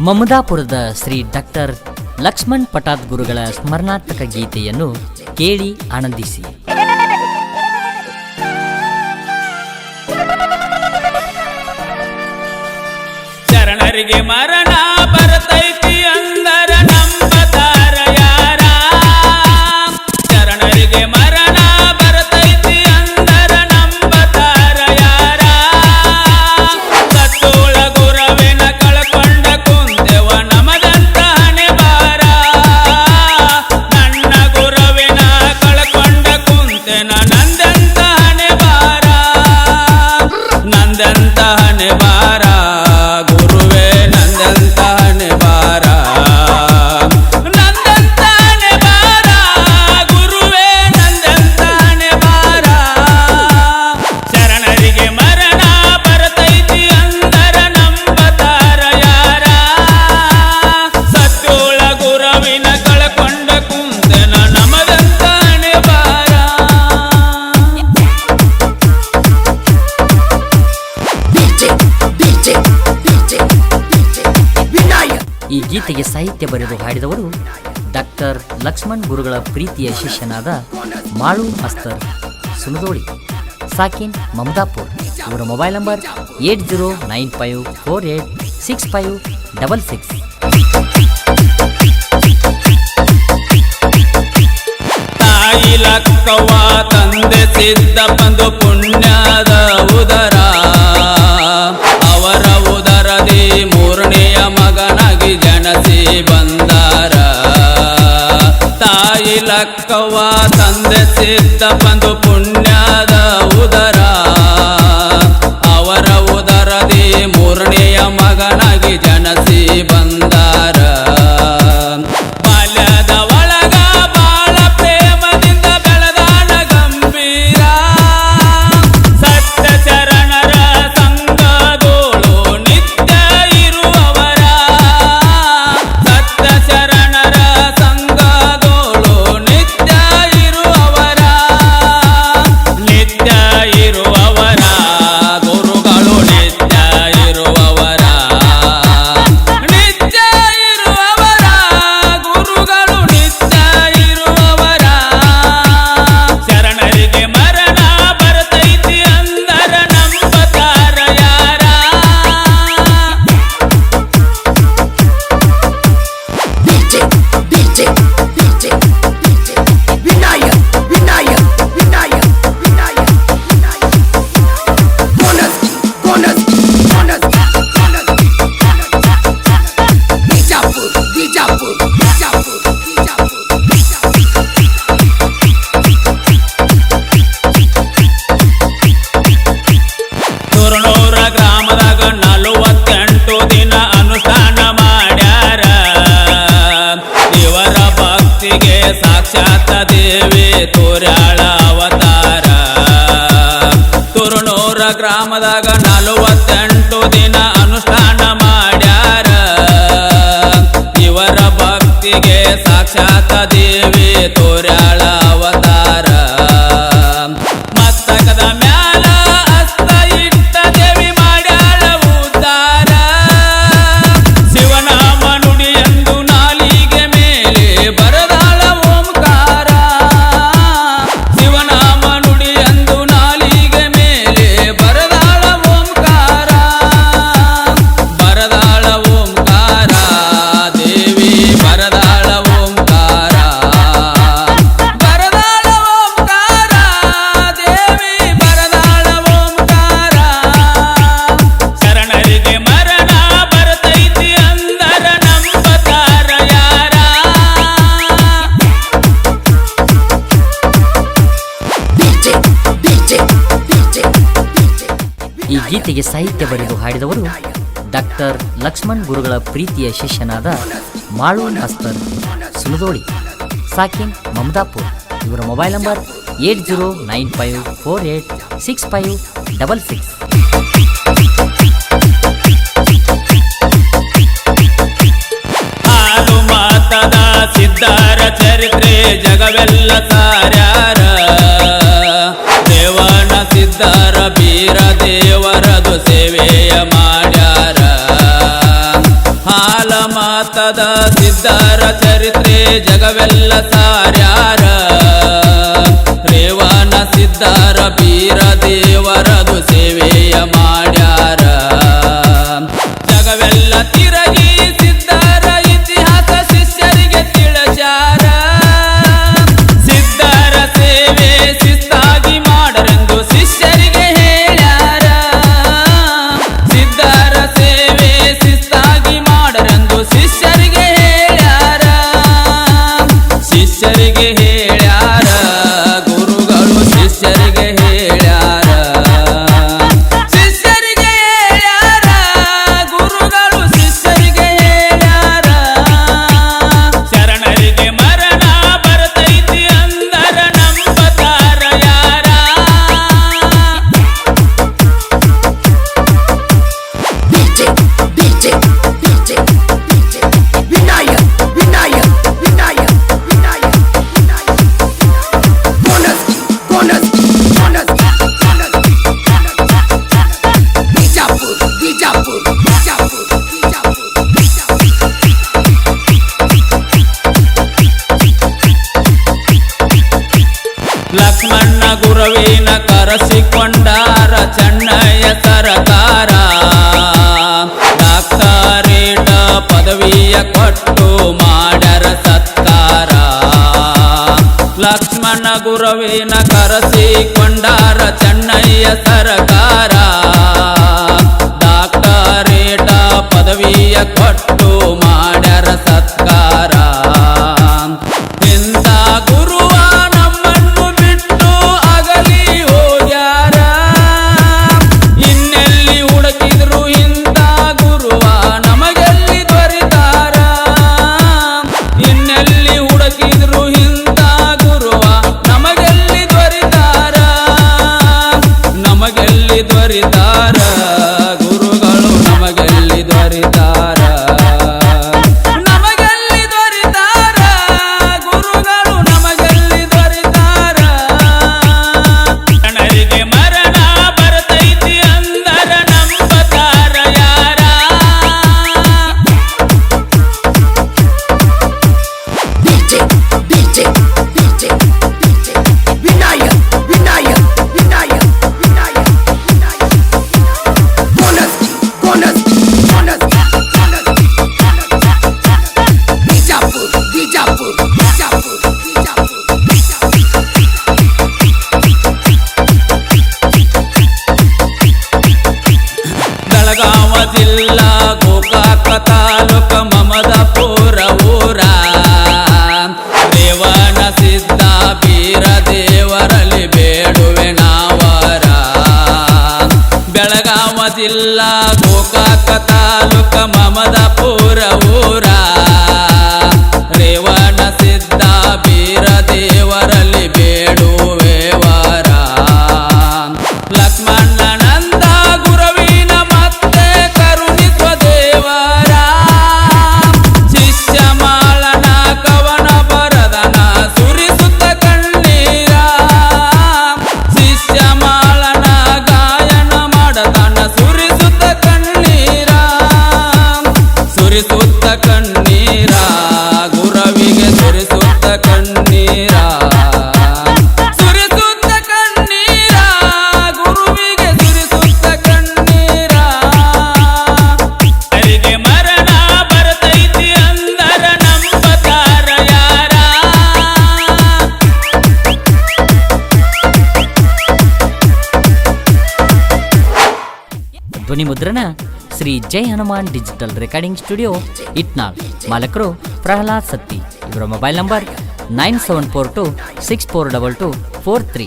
ಮಮದಾಪುರದ Shri doctor Laxman Patat ಗುರುಗಳ ಸ್ಮರಣಾರ್ಥಕ ಗೀತೆಯನ್ನು ಕೇಳಿ ಆನಂದಿಸಿ. ಚರಣರಿಗೆ ಮರಣ ಬರತೈತಿ. ಈ ಗೀತೆಗೆ ಸಾಹಿತ್ಯ ಬರೆದು ಹಾಡಿದವರು ಡಾಕ್ಟರ್ ಲಕ್ಷ್ಮಣ್ ಗುರುಗಳ ಪ್ರೀತಿಯ ಶಿಷ್ಯನಾದ ಮಾಳು ಅಸ್ತರ್ ಸುನದೋಳಿ, ಸಾಕಿನ್ ಮಮದಾಪುರ್. ಇವರ mobile number eight zero nine five four eight six five double six. ತಾಯಿ ಲಕ್ಕವ ತಂದೆ ಸಿದ್ದ ಬಂದು ಪುಣ್ಯದ ಉದರ ಜನಸಿ ಬಂದಾರ. ತಾಯಿ ಲಕ್ಕವ್ವ, ತಂದೆ ಸಿದ್ಧ ಬಂದು ಪುಣ್ಯದ ಉದರ. ಅವರ ಉದರದಿ ಮೂರನೆಯ ಮಗನಾಗಿ ಜನಸಿ ಬಂದಾರ. ಬಾಲ್ಯದ ಗ್ರಾಮದಾಗ ನಲವತ್ತೆಂಟು ದಿನ ಅನುಷ್ಠಾನ ಮಾಡ್ಯಾರ. ಇವರ ಭಕ್ತಿಗೆ ಸಾಕ್ಷಾತ್ ಈ ಗೀತೆಗೆ ಸಾಹಿತ್ಯ ಬರೆದು ಹಾಡಿದವರು ಡಾಕ್ಟರ್ ಲಕ್ಷ್ಮಣ್ ಗುರುಗಳ ಪ್ರೀತಿಯ ಶಿಷ್ಯನಾದ ಮಾಳೂನ್ ಅಸ್ತರ್ ಸುನದೋಳಿ, ಸಾಕಿನ್ ಮಮದಾಪುರ್. ಇವರ mobile number eight zero nine five four eight six five double six. ಸಿದ್ಧಾರ ಚರಿತ್ರೆ, ಜಗವೆಲ್ಲ ಸಾರ್ಯಾರ ಮಾತದ ಸಿದ್ಧಾರ ಚರಿತ್ರೆ ಜಗವೆಲ್ಲ ಸಾರ್ಯಾರ. ರೇವಾನ ಸಿದ್ಧಾರ ಬೀರ ದೇವರದು ಸೇವೆಯ ಮಾ रे ಗುರುವಿನ ಕರೆಸಿಕೊಂಡಾರ ಚೆನ್ನಯ್ಯ ಸರಕಾರ. ಡಾಕ್ಟರೇಟ ಪದವಿಯ ಕೊಟ್ಟ ಜಿಲ್ಲಾ ಗೋಕಾಕ ತಾಲೂಕ ಮಮದಪುರ ಊರ. ಧ್ವನಿಮುದ್ರಣ Shri Jai Hanuman digital recording studio Itnal ಮಾಲಕರು Prahlad Satti. ಇವರ mobile number nine seven four two six four double two four three.